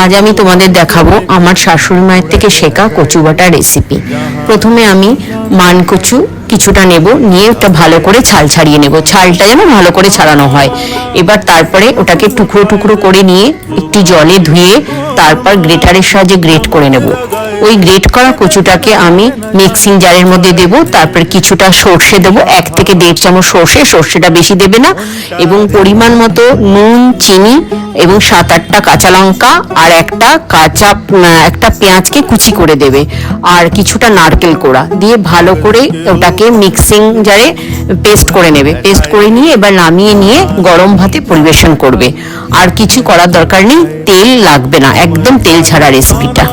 আজ আমি তোমাদের দেখাবো আমার শাশুড়ি মায়ের থেকে শেখা কচু বাটা রেসিপি প্রথমে আমি মান কচু কিছুটা নেব, নিয়ে ওটা ভালো করে ছাল ছাড়িয়ে নেব। ছালটা যেন ভালো করে ছাড়ানো হয়। এবার তারপরে ওটাকে টুকরো টুকরো করে নিয়ে একটু জলে ধুয়ে তারপর গ্রেটারের সাহায্যে গ্রেট করে নেব। ওই গ্রেট করা কচুটাকে আমি মিক্সিং জারের মধ্যে দেব, তারপর কিছুটা সর্ষে দেব, এক থেকে দেড় চামচ সর্ষে, সর্ষেটা বেশি দেবে না। এবং পরিমাণ মতো নুন, চিনি এবং সাত আটটা কাঁচা লঙ্কা আর একটা কাঁচা একটা পেঁয়াজকে কুচি করে দেবে। আর কিছুটা নারকেল কোড়া দিয়ে ভালো করে ওটাকে মিক্সিং জারে পেস্ট করে নেবে। পেস্ট করে নিয়ে এবার নামিয়ে নিয়ে গরম ভাতে পরিবেশন করবে। আর কিছু করার দরকার নেই তেল লাগবে না। একদম তেল ছাড়া রেসিপিটা